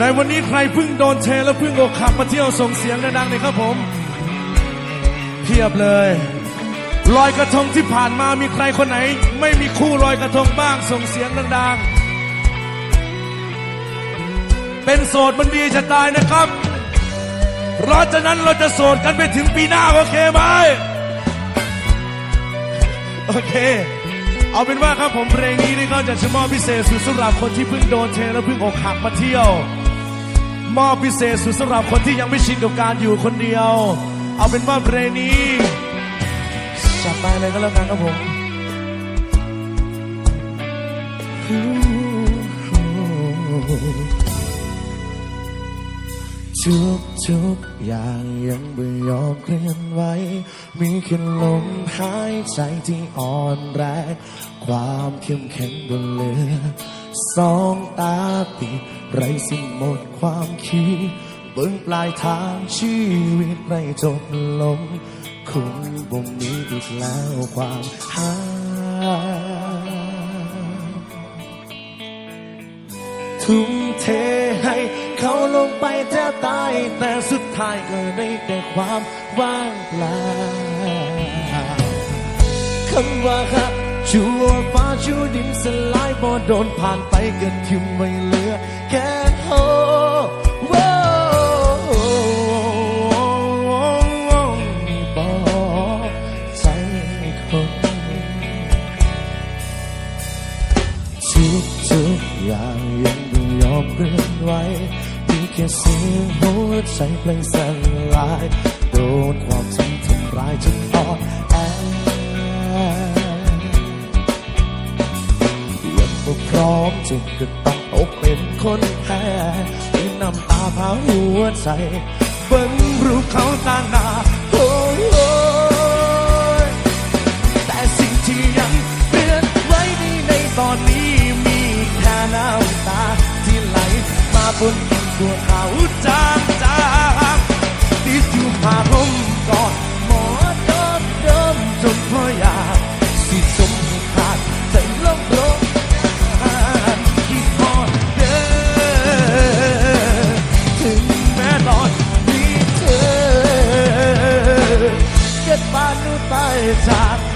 ในวันนี้ใครเพิ่งโดนเทแล้วเพิ่งอกขับมาเที่ยวส่งเสียงดังๆเลยครับผม เพียบเลยลอยกระทงที่ผ่านมามีใครคนไหน ไม่มีคู่ลอยกระทงบ้างส่งเสียงดังๆ เป็นโสดมันดีจะตายนะครับ เพราะฉะนั้นเราจะโสดกันไปถึงปีหน้าโอเคไหมโอเค เอาเป็นว่าครับผมเพลงนี้นี่ก็จะมอบพิเศษสุดสำหรับคนที่เพิ่งโดนเทแล้วเพิ่งอกหักมาเที่ยว มอบพิเศษสุดสำหรับคนที่ยังไม่ชินกับการอยู่คนเดียว เอาเป็นว่าเพลงนี้จัดไปเลยก็แล้วกันครับผมทุกทุกอย่างยังไม่ยอมเคลื่อนไหวมีแค่ลมหายใจที่อ่อนแรงความเข้มแข็งบนเหลือสองตาปิด ไรสิ้นหมดความคิดเบื้องปลายทางชีวิตไม่จบลงคงบ่มีอีกแล้วความหาทุ่มเทให้เขาลงไปแทบตาย แต่สุดท้ายก็ได้แต่ความว่างเปล่าคำว่าฮักชั่วฟ้าชั่วดินสลายพอโดนผ่านไปก็ทิ้งไว้เหลือ แค่โฮว้าบอกใจคนทุกทุกๆอย่างยังไม่ยอมเคลื่อนไหวมีแค่เสียงหัวใจเพลงสลายโดนความจริงทำร้ายจนอ่อนแอยังไม่พร้อมจะก็ต้อง ตกเป็นคนแพ้ที่น้ำตาพาหัวใจเบิ้งรูปเขาต่างหน้าโอ้ยแต่สิ่งที่ยังเลือนไว้ในในตอนนี้มีแค่น้ำตาที่ไหลมาบน นูต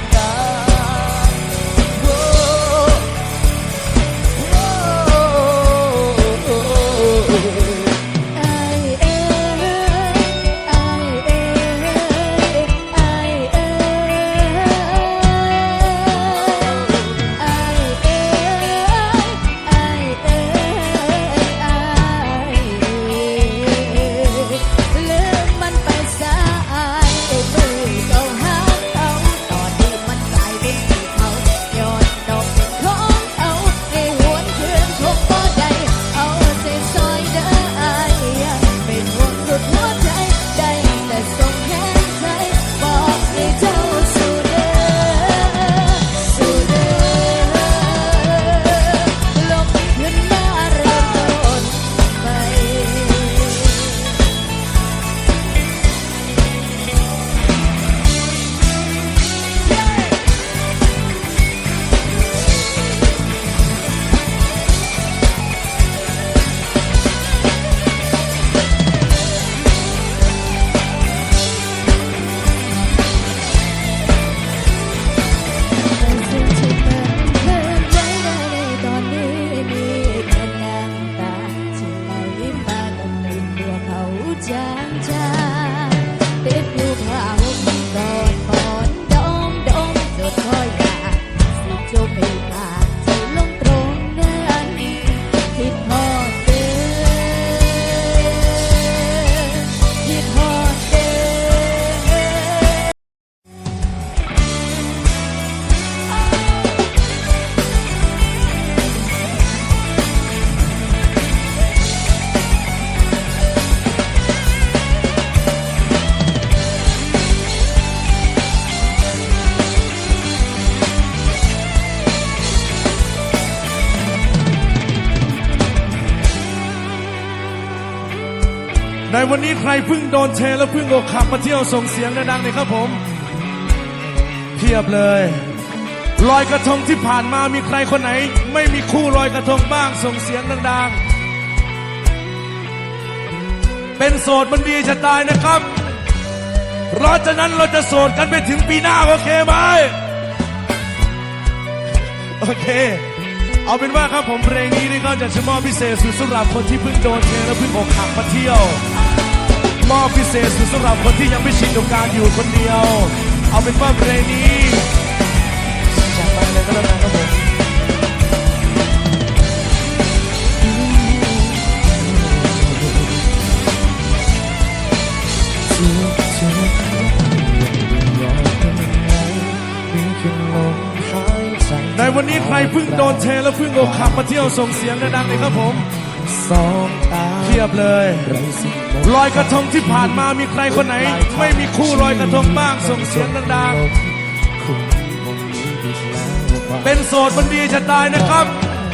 สิ ในวันนี้ใครเพิ่งโดนเทแล้วเพิ่งอกขับมาเที่ยวส่งเสียงดังๆเลยครับผม เพียบเลยลอยกระทงที่ผ่านมามีใครคนไหน ไม่มีคู่ลอยกระทงบ้างส่งเสียงดังๆ เป็นโสดมันดีจะตายนะครับ เพราะฉะนั้นเราจะโสดกันไปถึงปีหน้าโอเคไหมโอเค เอาเป็นว่าครับผมเพลงนี้นี่ก็จะมอบพิเศษสุดสำหรับคนที่เพิ่งโดนเทและเพิ่งอกหักมาเที่ยวมอบพิเศษสุดสำหรับคนที่ยังไม่ชินกับการอยู่คนเดียว เอาเป็นว่าเพลงนี้จากไปเลยก็แล้วกันครับผม ในวันนี้ใครเพิ่งโดนเทแล้วเพิ่งอกหักมาเที่ยวส่งเสียงดังๆเลยครับผมสองตาเทียบเลยไรสิ่งมงลอยกระทงที่ผ่านมามีใครคนไหน ไม่มีคู่ลอยกระทงบ้างส่งเสียงดังคุณคงมีอีกแล้วๆเป็นโสดมันดีจะตายนะครับ